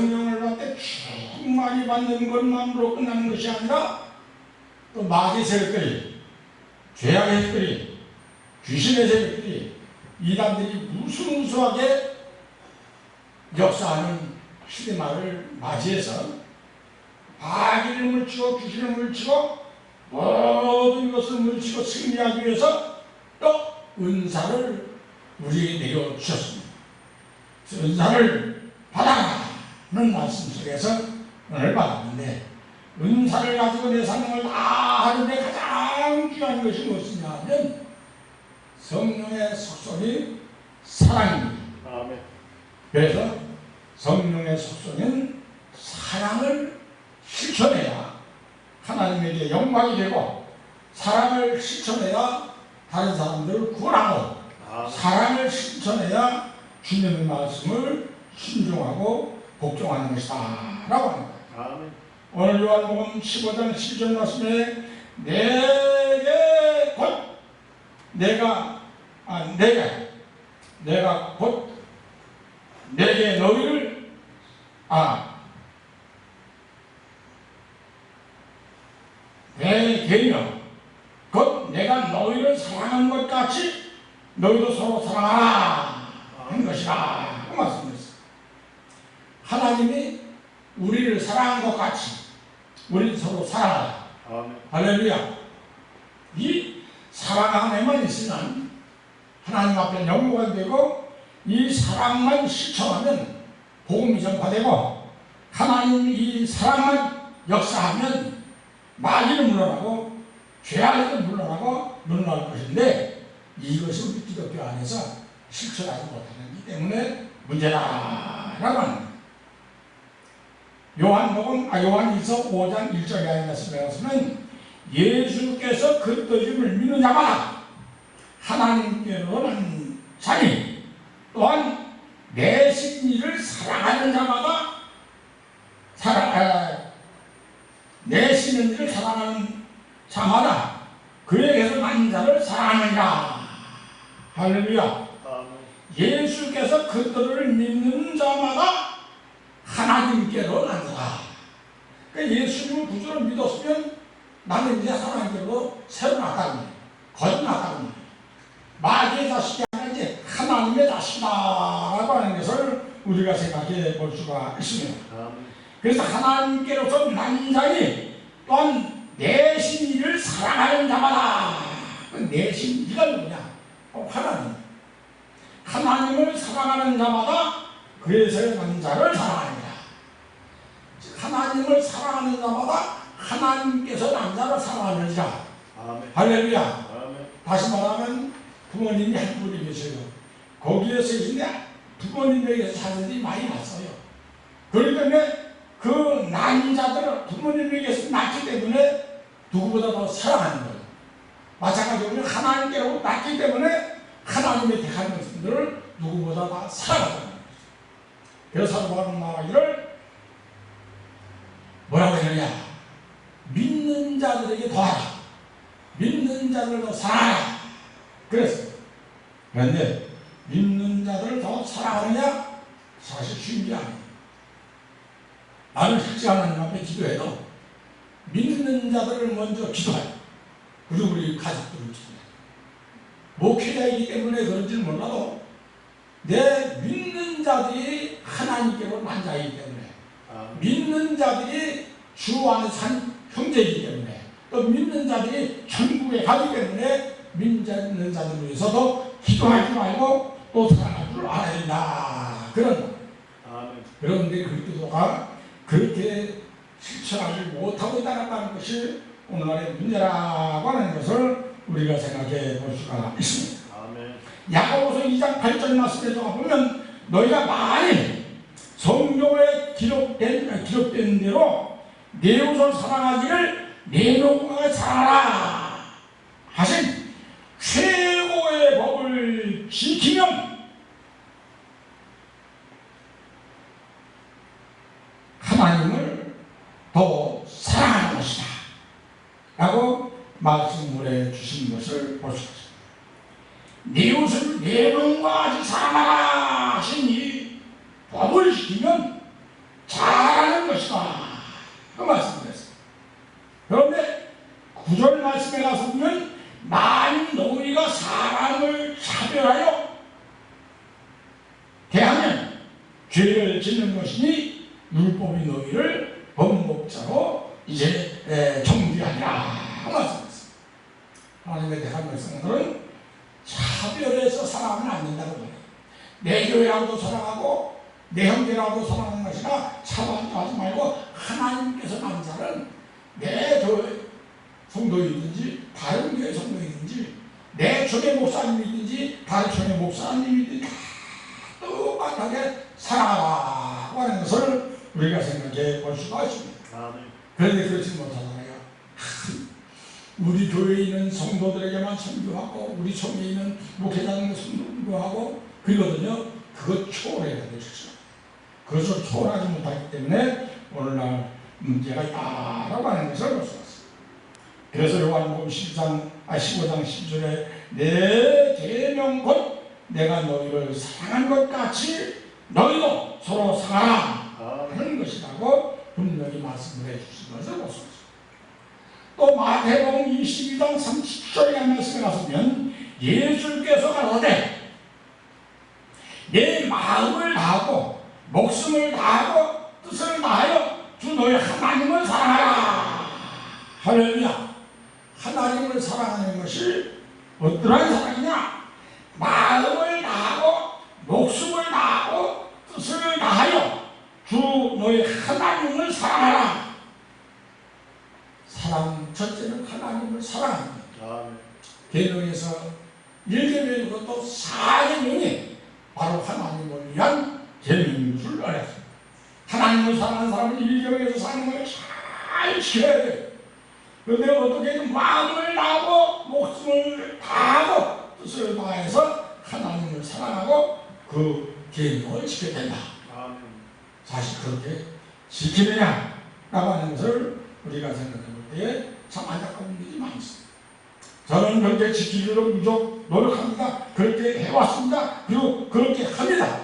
성령을 받되 충만히 받는 것만으로 끝나는 것이 아니라 또 마귀 세력들이 죄악의 세력들이 귀신의 세력들이 이단들이 무수무수하게 역사하는 시대말을 맞이해서 마귀를 물치고 귀신을 물치고 모든 것을 물치고 승리하기 위해서 또 은사를 우리에게 내려주셨습니다. 은사를 는 말씀 속에서 은혜를 받았는데 은사를 가지고 내 삶을 다 하는데 가장 중요한 것이 무엇이냐 하면 성령의 속성이 사랑입니다. 아멘. 그래서 성령의 속성인 사랑을 실천해야 하나님에게 영광이 되고 사랑을 실천해야 다른 사람들을 구원하고 아멘. 사랑을 실천해야 주님의 말씀을 순종하고 복종하는 것이다 라고 합니다. 아멘. 오늘 요한복음 15장 7절 말씀에 내게 곧 내가 아 내가 내가 곧 내게 너희를 아 내게며 곧 내가 너희를 사랑한 것 같이 너희도 서로 사랑하라 하는 것이다 그 말씀이었어요. 하나님이 우리를 사랑한 것 같이 우리 서로 사랑하라. 할렐루야. 이 사랑 안에만 있으면 하나님 앞에 영광이 되고 이 사랑만 실천하면 복음이 전파되고 하나님 이 사랑만 역사하면 마귀는 물러나고 죄악에도 물러나고 물러날 것인데 이것이 우리 기독교 안에서 실천하지 못하기 때문에 문제다라고 합니다. 요한복음 아 요한일서 5장 1절에 말씀하시면 예수께서 그떠짐을 믿는 자마다 하나님께로는 자니 또한 내 신이를 사랑하는 자마다 사랑 아, 내 신이를 사랑하는 자마다 그에게서 난 자를 사랑하느니라. 할렐루야. 예수께서 그들을 믿는 자마다 하나님께로 난다. 그러니까 예수님을 구주로 믿었으면 나는 이제 하나님께로 새로 나가는 거예요. 거듭 거예요. 마귀의 자식이 아니라 이제 하나님 하나님의 자식이다라고 하는 것을 우리가 생각해 볼 수가 있습니다. 그래서 하나님께로서 남자이 또한 내신 이를 사랑하는 자마다 그 내신 이가 누구냐? 어, 하나님. 하나님을 사랑하는 자마다 남자를 사랑합니다. 즉 하나님을 사랑하는 자마다 하나님께서 남자를 사랑하는지라. 아멘. 할렐루야. 아멘. 다시 말하면 부모님이 한 분이 계셔요. 거기에서 이제 부모님에게서 자녀들이 많이 났어요. 그렇기 때문에 그 남자들을 부모님에게서 낳기 때문에 누구보다 더 사랑하는 거예요. 마찬가지로 하나님께로 낳기 때문에 하나님의 택한 것들을 누구보다 다 사랑한다는 거죠. 그래서 사도 바울은 말하기를 뭐라고 했느냐 믿는 자들에게 더하라 믿는 자들을 더 사랑하라 그랬어요. 그런데 믿는 자들을 더 사랑하느냐 사실 쉬운 게 아니에요. 나는 실제 하나님 앞에 기도해도 믿는 자들을 먼저 기도해요. 그리고 우리 가족들을 기도해요. 목회자이기 때문에 그런지는 몰라도 내 믿는 자들이 하나님께로 만자이기 때문에. 믿는 자들이 주 안에 산 형제이기 때문에 또 믿는 자들이 천국에 가기 때문에 믿는 자들을 위해서도 기도하지 말고 또 사랑할 줄 알아야 된다. 그런. 그런데 그 기도가 그렇게 실천하지 못하고 있다는 것이 오늘날의 문제라고 하는 것을 우리가 생각해 볼 수가 있습니다. 야고보서 2장 8절 말씀에서 보면 너희가 성경에 기록된 기록된 대로 내 옷을 사랑하기를 내 명과 사랑하라 하신 최고의 법을 지키면 하나님을 더 사랑하는 것이다 라고 말씀을 해 주신 것을 볼 수 있습니다. 네 옷을 네 명과 같이 사랑하라 하신 이 법을 지키면 잘하는 것이다. 그 말씀드렸어요. 그런데 구절 말씀에 가서 보면 만일 너희가 사람을 차별하여 대하면 죄를 짓는 것이니 율법이 너희를 범법자로 이제 에, 정죄하리라 그 말씀했어요. 하나님의 대한 백성들은 차별해서 사랑하면 안 된다고 말해요. 내 교회라고도 사랑하고 내 형제라고도 사랑하는 것이나 차별하지 말고 하나님께서 남자는 내 교회 성도이든지 다른 교회 성도이든지 내 초대 목사님이든지 다른 초대 목사님이든지 다 똑같하게 사랑하라고 하는 것을 우리가 생각해 볼 수가 있습니다. 아멘. 그런데 그렇지 못하잖아요. 우리 교회에 있는 성도들에게만 선교하고 우리 총회에 있는 목회자들에게 선교하고 그러거든요. 그것 초월해야 되죠. 그것을 초월하지 못하기 때문에 오늘날 문제가 있다라고 하는 것을 볼수 있습니다. 그래서 요한복음 10장, 아 15장 10절에 내 계명 곧 내가 너희를 사랑한 것 같이 너희도 서로 사랑하라 아멘. 하는 것이라고 분명히 말씀을 해주신 것을 있습니다. 또 마태복음 22장 30절에 말씀에 나서면 예수께서 가로되 내 마음을 다하고 목숨을 다하고 뜻을 다하여 주 너희 하나님을 사랑하라 할렐루야 하나님을 사랑하는 것이 어떠한 사랑이냐 마음을 다하고 목숨을 다하고 뜻을 다하여 주 너희 하나님을 사랑하라 사랑 첫째는 하나님을 아멘. 계명에서 1계명인 것도 4계명이 바로 하나님을 위한 계명인 줄 알았습니다. 하나님을 사랑하는 사람은 1계명에서 사는 걸잘 지켜야 돼요. 그런데 어떻게 마음을 다하고 목숨을 다하고 뜻을 다해서 하나님을 사랑하고 그 계명을 지켜야 된다. 아멘. 사실 그렇게 지키느냐라고 하는 것을 우리가 생각해 볼 때에 참 안타까운 일이 많이 있습니다. 저는 그렇게 지키기로 무척 노력합니다. 그렇게 해왔습니다. 그리고 그렇게 합니다.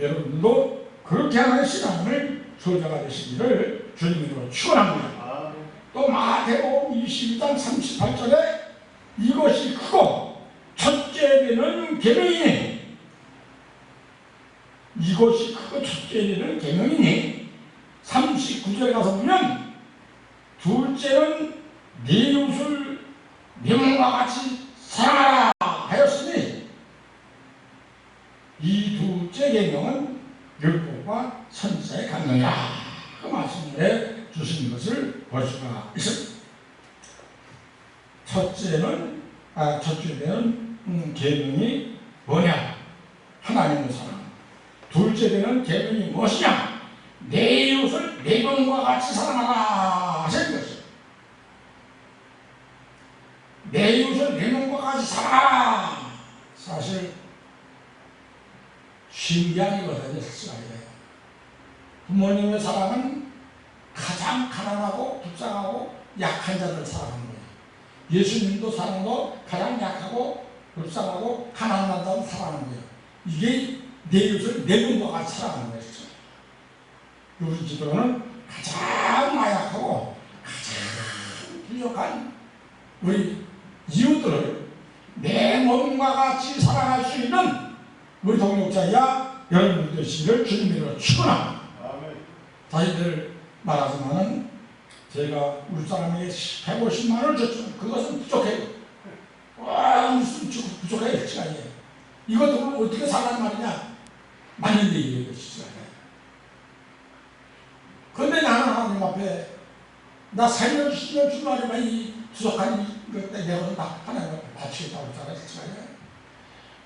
여러분도 그렇게 하는 신앙을 소자가 되시기를 주님으로 축원합니다. 또 마태복음 22장 38절에 이것이 크고 첫째 되는 계명이니 이것이 그 첫째 되는 계명이니 39절에 가서 보면 둘째는 네 이웃을 네 몸과 같이 사랑하라 하였으니 이 둘째 계명은 율법과 선지자의 강령이라 그 말씀을 해 주신 것을 있습니다. 첫째는 아 첫째는 음, 계명이 뭐냐 하나님을 사랑. 둘째 되는 계명이 무엇이냐 내 이웃을 내 몸과 같이 사랑하라 하신 것이요. 내 이웃을 내 몸과 같이 사랑하라. 사실 신기한 이거든요, 사실은. 부모님의 사랑은 가장 가난하고 불쌍하고 약한 자를 사랑하는 거예요. 예수님도 사랑도 가장 약하고 불쌍하고 가난한 자를 사랑하는 거예요. 이게 내 이웃을 내 몸과 같이 사랑하는 거예요. 우리 기도는 가장 나약하고 가장 부족한 우리 이웃들을 내 몸과 같이 사랑할 수 있는 우리 동역자야 여러분 되시기를 주님으로 축원합니다. 자기들 말하지만은 제가 우리 사람에게 150만 원을 줬죠. 그것은 부족해요. 와 무슨 부- 부족해요 시간이에요. 이것도 어떻게 살란 말이냐? 맞는 얘기예요 시간에. 근데 나는 하나님 앞에 나 살려주시면 주말에만 이 부족한 이것 때 내가 나 하나님 앞에 바치겠다고 했잖아요 시간에.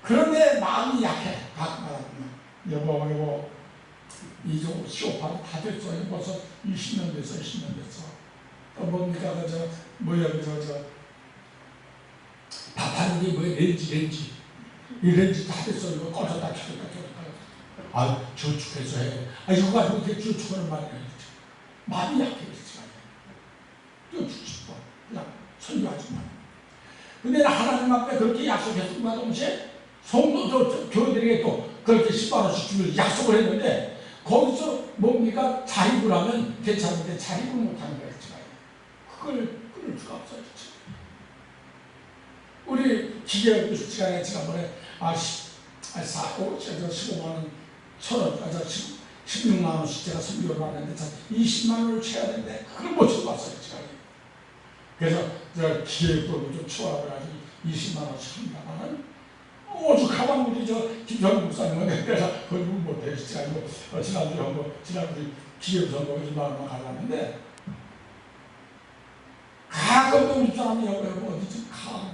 그런데 마음이 약해. 가끔 말하면 여보 여보 이종 쇼파는 다 됐어요. 벌써 20년 됐어, 20년 됐어. 또 뭡니까, 그 저, 뭐야, 그 저, 저, 밥하는 게 뭐야, 렌지, 렌지. 이 렌지 다 됐어. 이거 꺼졌다, 켜졌다, 켜졌다. 아, 저축해서 해. 아, 이거 가지고 어떻게 저축하는 말이야. 마음이 약해, 진짜. 떼어주고 싶어. 그냥 선교하지 마. 근데 나 하나님 앞에 그렇게 약속했음과 동시에 성도도 교회들에게 또 그렇게 10만원씩 주면 약속을 했는데 거기서 뭡니까? 자립을 하면 괜찮은데 자립을 못하는 거예요. 그걸 끊을 수가 없어요. 우리 기계 시간에 지난번에 아, 시, 아, 사, 오, 저, 저 15만원, 천원, 아, 저 10, 16만원씩 제가 선교를 받는데 참 20만원을 쳐야 되는데 그걸 못 왔어요. 지금. 그래서 저 기계법을 좀 치워가지고 20만원씩 한다면은 오죽하면 우리 저 김현 목사님은 그래서 그걸 못해 진짜 아니고 어, 지난주에 한번 지난주에 기획 선거에서 말만 가려는데 가끔도 우리 사람이 여기 어디 좀 가.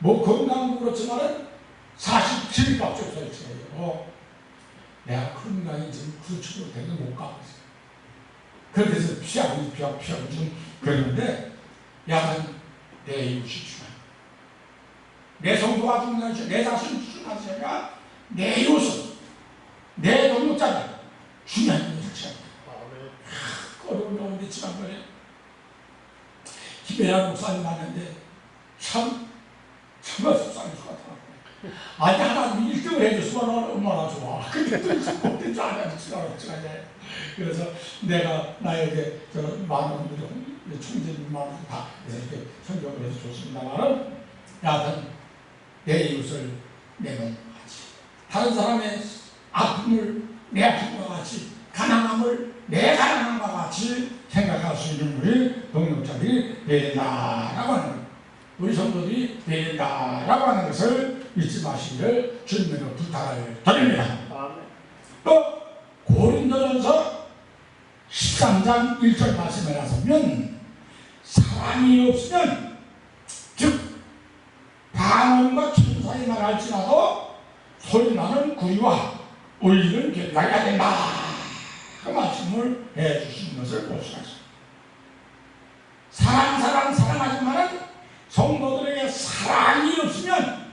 뭐 건강도 그렇지만은 47일밖에 없어요. 어. 내가 건강이 지금 그쪽으로 되게 못 가고 있어. 그렇게 해서 피하고 피하고 피하고 좀 그러는데 야간 내 이웃이 중요해. 내 성도가 중요한 것이 내 아니라 내 동역자가 중요한 것이야. 어려운 가운데 지난번에 김혜란 목사님 만났는데 참 정말 속상할 것 같아. 아니 하나님 1등을 해줬으면 얼마나 좋아. 근데 또 못된 줄 알았지 않았지. 그래서 내가 나에게 저 많은 분들이 총재님 많은 다 이렇게 성경을 해서 좋습니다만은 여하튼 내 이웃을 내 몸과 같이 다른 사람의 아픔을 내 아픔과 같이 가난함을 내 가난함과 같이 생각할 수 있는 우리 동역자들이 된다라고 하는. 우리 성도들이 된다라고 하는 것을 잊지 마시기를 주님으로 부탁을 드립니다. 또 고린도전서 13장 1절 말씀에 나서면 사랑이 없으면 즉 방언과 천사의 말할지라도 소리나는 구리와 울리는 곁가리가 된다. 그 말씀을 해주신 것을 볼 수가 있습니다. 사랑 사랑 사랑하지만은 성도들에게 사랑이 없으면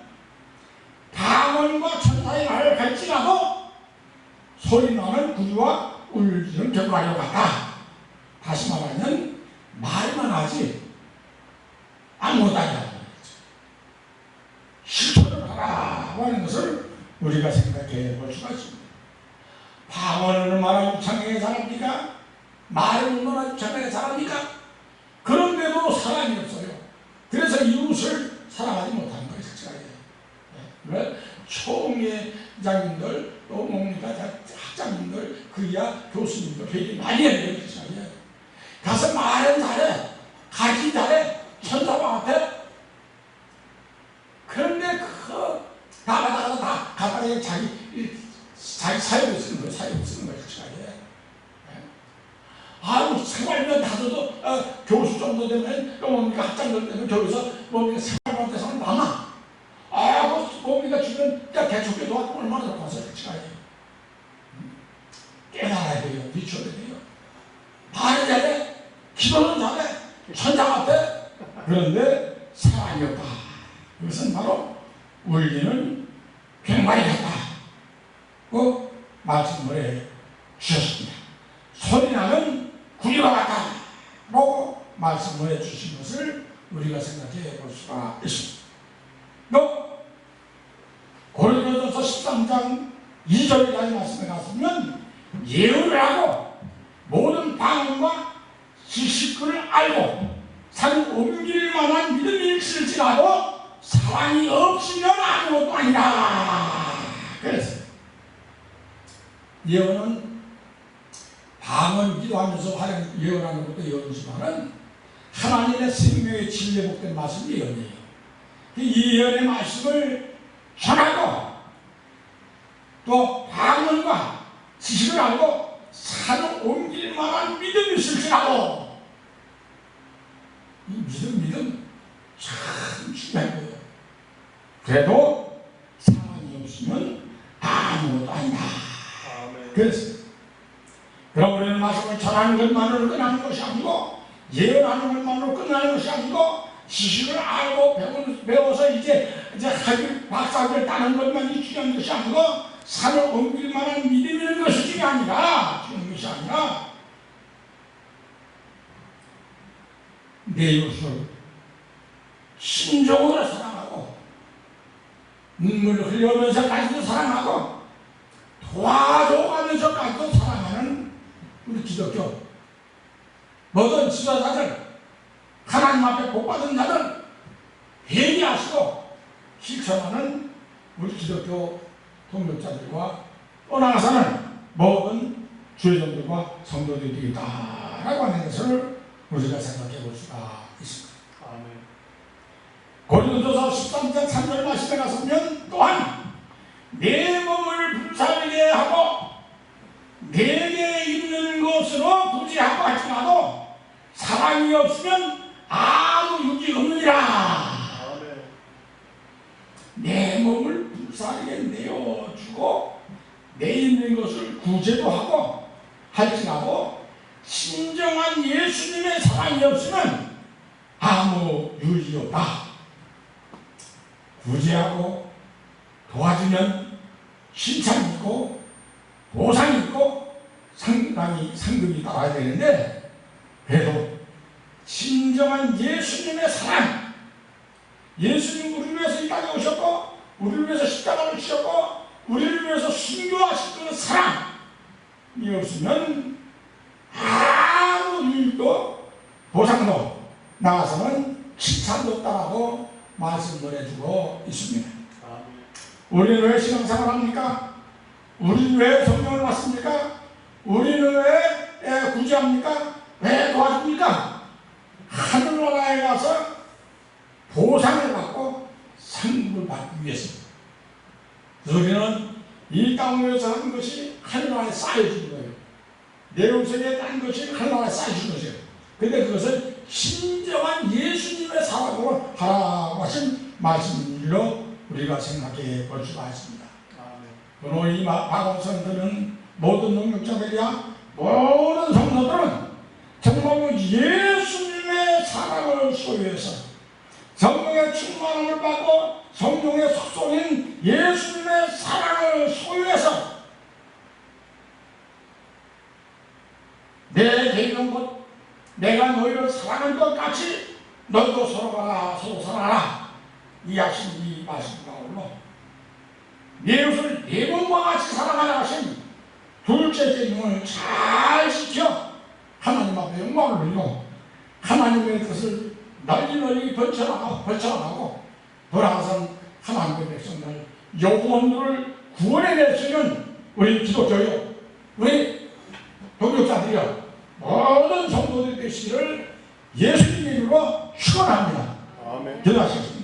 방언과 천사의 말을 할지라도 소리나는 구리와 울리는 곁가리와 같다. 다시 말하면 말만 하지 아무것도 아니다. 실천을 하라고 하는 것을 우리가 생각해 볼 수가 있습니다. 방언을 얼마나 유창하게 잘합니까? 말을 얼마나 유창하게 잘합니까? 그런데도 사랑이 없어요. 그래서 이웃을 사랑하지 못하는 거예요. 그래 총회장님들 또 뭡니까 학장님들 그야 교수님들 회의 많이 해야 시간이에요. 가서 말은 잘해 가기 잘해 천사방 앞에 그런데 그다 받아가서 다 가다가 자기 자기 사역을 쓰는 거예요 사역을 쓰는 거예요 그 시간에 아유 생활비만 받아도 어, 교수 정도 학장들 되면 저기서 뭡니까 생활비 대상은 많아. 아, 그 뭡니까 주변 대충 도와도 얼마나 좋아서 그 시간에 깨달아야 돼요. 비춰야 돼요. 말을 잘해 기도는 잘해. 천장 앞에. 그런데 사랑이 없다. 그것은 바로 울리는 괭마리 같다고 말씀을 해 주셨습니다. 소리 나는 구리와 같다 라고 말씀을 해 주신 것을 우리가 생각해 볼 수가 있습니다 또 고린도전서 13장 2절까지 말씀에 갔으면 예언을 하고 모든 방언과 지식을 알고 산 옮길 만한 믿음이 있을지라도 사랑이 없으면 아무것도 아니다. 그래서 예언은 방언 기도하면서 하는 예언하는 것도 예언이지만은 하나님의 생명의 진리에 복된 말씀이 예언이에요. 이 예언의 말씀을 전하고 또 방언과 지식을 알고 산을 옮길 만한 믿음이 있을지라도 이 믿음 믿음 참 중요한 거예요. 그래도 사랑이 없으면 아무것도 아니다. 그래서 그럼 우리는 말씀을 전하는 것만으로 끝나는 것이 아니고 예언하는 것만으로 끝나는 것이 아니고 지식을 알고 배워서 이제 이제 학위 박사를 따는 것만이 중요한 것이 아니고 산을 옮길 만한 믿음이 있는 것이 중요하니까 중요한 것이 아니라 내 이웃을 심정으로 사랑하고 눈물을 흘려면서까지도 사랑하고 도와줘가면서까지도 사랑하는 우리 기독교 모든 지도자들 하나님 앞에 복받은 자들 회개하시고 실천하는 우리 기독교 동력자들과 또 나아가서는 모든 주의종들과 성도들이 되겠다라고 하는 것을 우리가 생각해 볼 수가 있습니다. 고린도서 13장 3절 말씀에 가서 보면 또한 내 몸을 불살게 하고 내게 있는 것으로 부지하고 할지라도 사랑이 없으면 아무 유지 없느니라. 내 몸을 불사르게 내어주고 내 있는 것을 구제도 하고 할지라도 진정한 예수님의 사랑이 없으면 아무 유익이 없다. 구제하고 도와주면 칭찬이 있고 보상이 있고 상당히 상급이 따라야 되는데 그래도 진정한 예수님의 사랑 예수님 우리를 위해서 이 땅에 오셨고 우리를 위해서 십자가를 지셨고 우리를 위해서 순교하신 그 사랑이 없으면 아무 일도 보상도 나와서는 칭찬도 없다라고 말씀을 해주고 있습니다. 우리는 왜 신앙생활 합니까? 우리는 왜 성경을 받습니까? 우리는 왜 구제합니까? 왜 도와줍니까? 하늘나라에 가서 보상을 받고 상급을 받기 위해서. 우리는 이 땅에서 하는 것이 하늘나라에 쌓여주는 거예요. 내 음성에 딴 것이 하늘나라에 쌓여주는 것이에요. 근데 그것을 진정한 예수님의 사랑으로 하라고 하신 말씀으로 우리가 생각해 볼 수가 있습니다. 오늘 이 박원선들은 모든 능력자들이야 모든 성도들은 정말로 예수님의 사랑을 소유해서 성령의 충만함을 받고 성령의 속성인 예수님의 사랑을 소유해서 내 개인은 곧 내가 너희를 사랑한 것 같이 너희도 서로가 서로 사랑하라. 이 하신 이 말씀 가운데 내 이웃을 내 몸과 같이 사랑하라 하신 둘째 계명을 잘 지켜 하나님 앞에 영광을 돌리고 하나님의 뜻을 널리 널리 벌쳐나가고 벌쳐나가고 돌아가선 하나님의 백성들 영혼들을 구원해낼 수 있는 우리 기독교요, 우리 동력자들이요, 모든 성도들이 되시기를 예수님의 이름으로 축원합니다. 아멘. 기도하십시오.